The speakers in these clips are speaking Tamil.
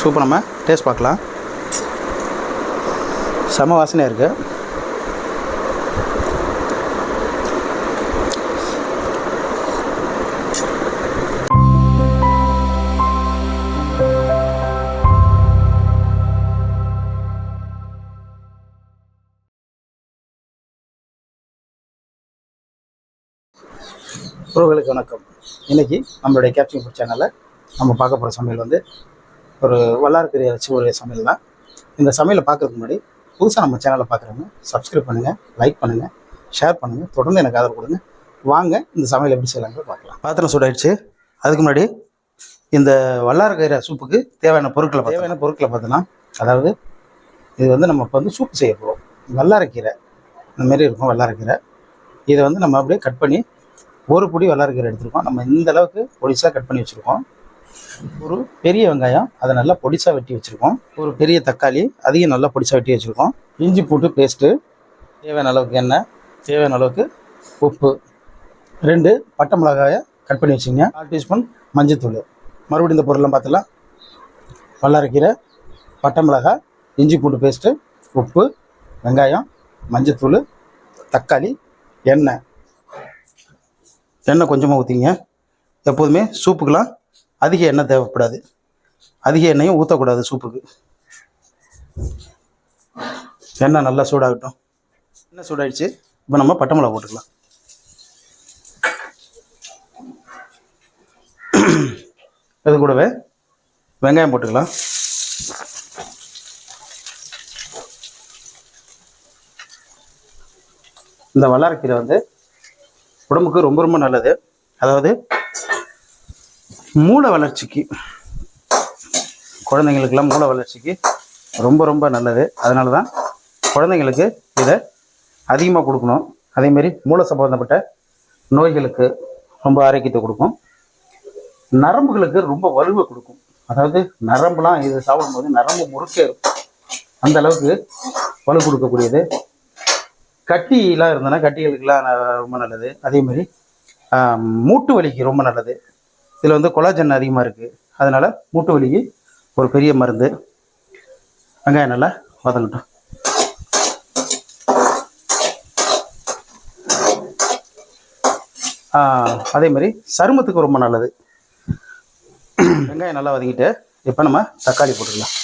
சூப்பர் நம்ம டேஸ்ட் பார்க்கலாம். செம வாசனையாக இருக்குது உறவுகளுக்கு வணக்கம். இன்றைக்கி நம்மளுடைய கேப்சிங் ஃபுட் சேனலில் நம்ம பார்க்க போகிற சமையல் வந்து ஒரு வல்லாரக்கறி அரைச்சி ஒரு சமையல் தான். இந்த சமையலை பார்க்கறதுக்கு முன்னாடி புதுசாக நம்ம சேனலை பார்க்குறவங்க சப்ஸ்கிரைப் பண்ணுங்கள் லைக் பண்ணுங்கள் ஷேர் பண்ணுங்கள் தொடர்ந்து எனக்கு ஆதரவு கொடுங்க. வாங்க இந்த சமையல் எப்படி செய்யலாங்கிறத பார்க்கலாம். பாத்திரம் சூடாயிடுச்சு. அதுக்கு முன்னாடி இந்த வல்லாரக்கீரை சூப்புக்கு தேவையான பொருட்களை தேவையான பொருட்களை பார்த்தோன்னா அதாவது இது வந்து நம்ம இப்போ வந்து சூப்பு செய்ய போகிறோம் வல்லாரக்கீரை. இந்த மாதிரி இருக்கும் வல்லாரக்கீரை. இதை வந்து நம்ம அப்படியே கட் பண்ணி ஒரு பொடி வல்லாரக்கீரை எடுத்திருக்கோம். நம்ம இந்த அளவுக்கு பொடிசாக கட் பண்ணி வச்சுருக்கோம். ஒரு பெரிய வெங்காயம் அதை நல்லா பொடிசாக வெட்டி வச்சுருக்கோம். ஒரு பெரிய தக்காளி அதையும் நல்லா பொடிசாக வெட்டி வச்சுருக்கோம். இஞ்சி பூட்டு பேஸ்ட்டு தேவையான அளவுக்கு எண்ணெய் தேவையான அளவுக்கு உப்பு. ரெண்டு பட்டை மிளகாயை கட் பண்ணி வச்சுங்க கால் டீஸ்பூன் மஞ்சத்தூள். மறுபடியும் இந்த பொருள்லாம் பார்த்துலாம் வல்லாரக்கீரை பட்டை மிளகாய் இஞ்சி பூண்டு பேஸ்ட்டு உப்பு வெங்காயம் மஞ்சத்தூள் தக்காளி எண்ணெய். எண்ணெய் கொஞ்சமாக ஊற்றிங்க எப்போதுமே சூப்புக்கெலாம் அதிக எண்ணெய் தேவைப்படாது. அதிக எண்ணெயும் ஊற்றக்கூடாது சூப்புக்கு. எண்ணெய் நல்லா சூடாகட்டும். எண்ணெய் சூடாயிடுச்சு. இப்போ நம்ம பட்டை மிளகா போட்டுக்கலாம். இது கூடவே வெங்காயம் போட்டுக்கலாம். இந்த வல்லாரக்கீரை வந்து உடம்புக்கு ரொம்ப ரொம்ப நல்லது. அதாவது மூளை வளர்ச்சிக்கு குழந்தைங்களுக்கெல்லாம் மூளை வளர்ச்சிக்கு ரொம்ப ரொம்ப நல்லது. அதனால தான் குழந்தைங்களுக்கு இதை அதிகமாக கொடுக்கணும். அதேமாரி மூளை சம்பந்தப்பட்ட நோய்களுக்கு ரொம்ப ஆரோக்கியத்தை கொடுக்கும். நரம்புகளுக்கு ரொம்ப வலுவை கொடுக்கும். அதாவது நரம்புலாம் இது சாப்பிடும்போது நரம்பு முறுக்கேறும் அந்த அளவுக்கு வலு கொடுக்கக்கூடியது. கட்டிலாம் இருந்ததுன்னா கட்டிகளுக்கெல்லாம் ந- ரொம்ப நல்லது. அதே மாதிரி மூட்டு வலிக்கு ரொம்ப நல்லது. இதில் வந்து கொலாஜன் அதிகமாக இருக்குது அதனால் மூட்டு வலிக்கு ஒரு பெரிய மருந்து. வெங்காயம் நல்லா வதங்கட்டும். அதே மாதிரி சருமத்துக்கு ரொம்ப நல்லது. வெங்காயம் நல்லா வதங்கிட்டு இப்போ நம்ம தக்காளி போட்டுக்கலாம்.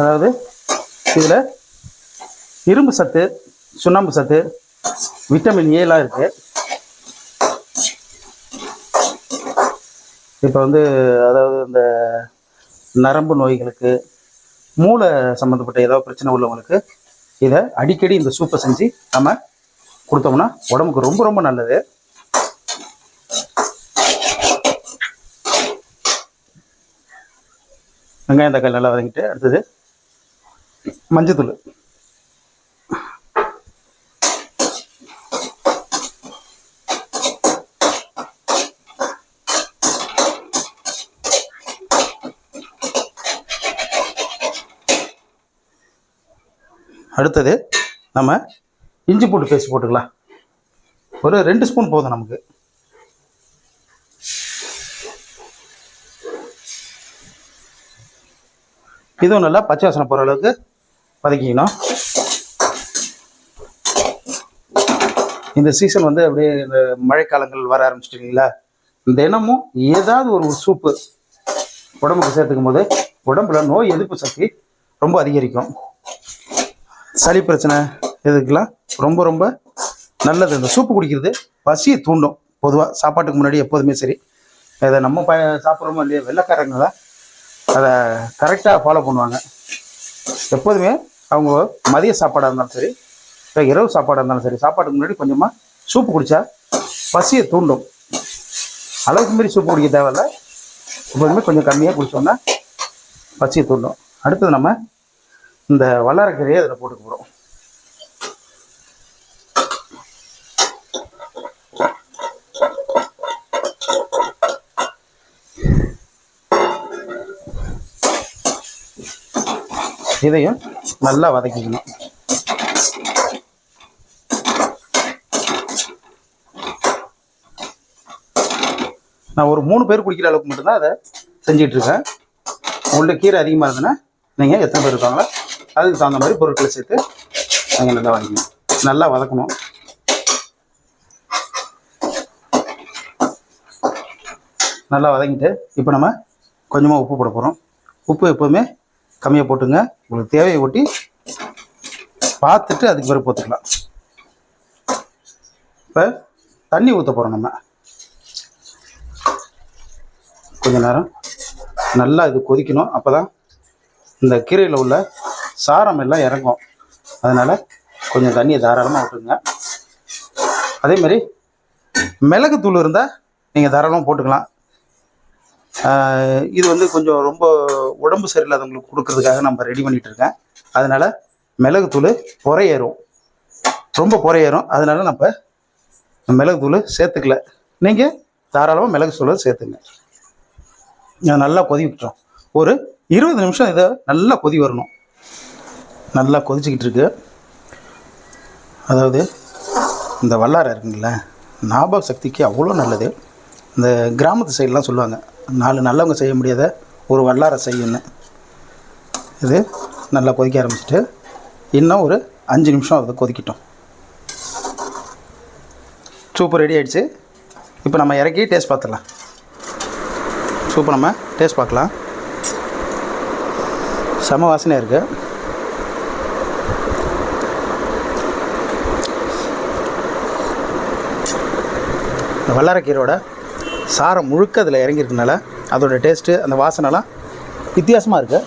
அதாவது இதில் இரும்பு சத்து சுண்ணாம்பு சத்து விட்டமின் ஏலாம் இருக்கு. இப்போ வந்து அதாவது இந்த நரம்பு நோய்களுக்கு மூளை சம்மந்தப்பட்ட ஏதாவது பிரச்சனை உள்ளவங்களுக்கு இதை அடிக்கடி இந்த சூப்பை செஞ்சு நம்ம கொடுத்தோம்னா உடம்புக்கு ரொம்ப ரொம்ப நல்லது. வெங்காயம் தக்காளி நல்லா வதங்கிட்டு அடுத்தது மஞ்சத்தூள். அடுத்தது நம்ம இஞ்சி பூண்டு பேஸ்ட் போட்டுக்கலாம். ஒரு ரெண்டு ஸ்பூன் போதும் நமக்கு. இதுவும் நல்லா பச்சை வாசனை போகிற அளவுக்கு வதக்கிக்கணும். இந்த சீசன் வந்து அப்படியே இந்த மழைக்காலங்கள் வர ஆரம்பிச்சிட்டிங்களா? தினமும் ஏதாவது ஒரு சூப்பு உடம்புக்கு சேர்த்துக்கும் போது உடம்புல நோய் எதிர்ப்பு சக்தி ரொம்ப அதிகரிக்கும். சளி பிரச்சனை இதுக்கெல்லாம் ரொம்ப ரொம்ப நல்லது. இந்த சூப்பு குடிக்கிறது பசியை தூண்டும். பொதுவாக சாப்பாட்டுக்கு முன்னாடி எப்போதுமே சரி. இதை நம்ம ப சாப்பிட்றோமோ இல்லையா வெள்ளைக்காரங்க தான் அதை கரெக்டாக ஃபாலோ பண்ணுவாங்க. எப்போதுமே அவங்க மதிய சாப்பாடாக இருந்தாலும் சரி இல்லை இரவு சாப்பாடாக இருந்தாலும் சரி சாப்பாட்டுக்கு முன்னாடி கொஞ்சமாக சூப்பு குடித்தா பசியை தூண்டும். அளவுக்கு மாரி சூப்பு குடிக்க தேவையில்ல. எப்போதுமே கொஞ்சம் கம்மியாக குடித்தோம்னா பசியை தூண்டும். அடுத்தது நம்ம இந்த வல்லாரக்கீரையை அதில் போட்டுக்க போகிறோம் இதையும் நல்லா வதக்கிக்கணும். நான் ஒரு மூணு பேர் குடிக்கிற அளவுக்கு மட்டும்தான் அதை செஞ்சிட்ருக்கேன் உள்ள கீரை அதிகமாக இருந்ததுன்னா நீங்கள் எத்தனை பேர் இருக்காங்களோ அதுக்கு தகுந்த மாதிரி பொருட்களை சேர்த்து நீங்கள் நல்லா வாங்கிக்கணும். நல்லா வதக்கணும். நல்லா வதக்கிட்டு இப்போ நம்ம கொஞ்சமாக உப்பு போட போகிறோம் உப்பு எப்போவுமே கம்மியாக போட்டுங்க. உங்களுக்கு தேவையை ஒட்டி பார்த்துட்டு அதுக்கு பிறகு போத்துக்கலாம் இப்போ தண்ணி ஊற்ற போகிறோம் நம்ம. கொஞ்ச நேரம் நல்லா இது கொதிக்கணும். அப்போ தான் இந்த கீரையில் உள்ள சாரம் எல்லாம் இறங்கும். அதனால் கொஞ்சம் தண்ணியை தாராளமாக விட்டுருங்க அதே மாதிரி மிளகுத்தூள் இருந்தால் நீங்கள் தாராளமாக போட்டுக்கலாம். இது வந்து கொஞ்சம் ரொம்ப உடம்பு சரியில்லாதவங்களுக்கு கொடுக்கறதுக்காக நம்ம ரெடி பண்ணிகிட்டு இருக்கேன். அதனால் மிளகுத்தூள் புறையேறும். ரொம்ப புறையேறும். அதனால நம்ம மிளகுத்தூள் சேர்த்துக்கல. நீங்கள் தாராளமாக மிளகு தூள் சேர்த்துங்க. நல்லா கொதி விட்டுறோம் ஒரு இருபது நிமிஷம் இதை நல்லா கொதி வரணும். நல்லா கொதிச்சுக்கிட்டு இருக்கு அதாவது இந்த வல்லாரை இருக்குங்கள ஞாபக சக்திக்கு அவ்வளோ நல்லது. இந்த கிராமத்து சைட்லாம் சொல்லுவாங்க நாலு நல்லவங்க செய்ய முடியாத ஒரு வல்லாரை செய்யணும் இது நல்லா கொதிக்க ஆரம்பிச்சிட்டு இன்னும் ஒரு அஞ்சு நிமிஷம் அதை கொதிக்கட்டும். சூப்பர் ரெடி ஆகிடுச்சு இப்போ நம்ம இறக்கி டேஸ்ட் பார்த்துடலாம். சூப்பர் நம்ம டேஸ்ட் பார்க்கலாம். செம வாசனையாக இருக்குது இந்த வல்லாரக்கீரோட சாரம் முழுக்க அதில் இறங்கியிருக்கனால அதோட டேஸ்ட்டு அந்த வாசனைலாம் வித்தியாசமாக இருக்குது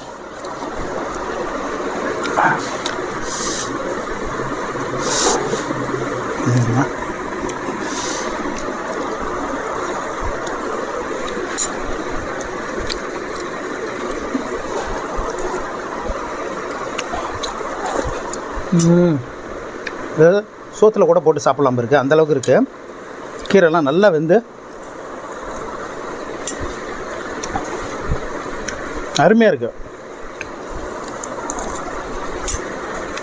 சோத்தில் கூட போட்டு சாப்பிடலாம் இருக்குது அந்தளவுக்கு இருக்குது கீரைலாம் நல்லா வெந்து அருமையாக இருக்குது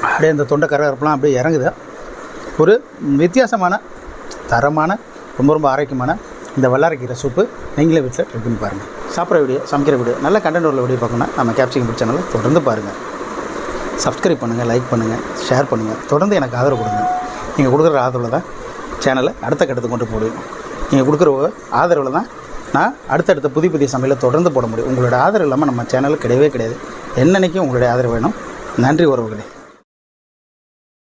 அப்படியே இந்த தொண்டை கரகரப்பெல்லாம் அப்படியே இறங்குது. ஒரு வித்தியாசமான தரமான ரொம்ப ரொம்ப ஆரோக்கியமான இந்த வல்லாரக்கீரை சூப்பு நீங்களே வீட்டில் ட்ரை பண்ணி பாருங்கள் சாப்பிட்ற வீடியோ சமைக்கிற வீடியோ நல்ல கண்டென்ட் உள்ள வீடியோ பார்க்கணும்னா நம்ம கேப்சிங் பிடிச்ச சேனலை தொடர்ந்து பாருங்கள் சப்ஸ்கிரைப் பண்ணுங்கள் லைக் பண்ணுங்கள் ஷேர் பண்ணுங்கள் தொடர்ந்து எனக்கு ஆதரவு கொடுங்க. நீங்கள் கொடுக்குற ஆதரவில் தான் சேனலை அடுத்த கட்டத்துக்கு கொண்டு போடுவேன் நீங்கள் கொடுக்குற ஆதரவில் தான் நான் அடுத்தடுத்த புதிய புதிய சமையலை தொடர்ந்து போட முடியும். உங்களோட ஆதரவு இல்லாமல் நம்ம சேனல் கிடையவே கிடையாது. என்னன்னைக்கும் உங்களுடைய ஆதரவு வேணும். நன்றி உறவுகளே.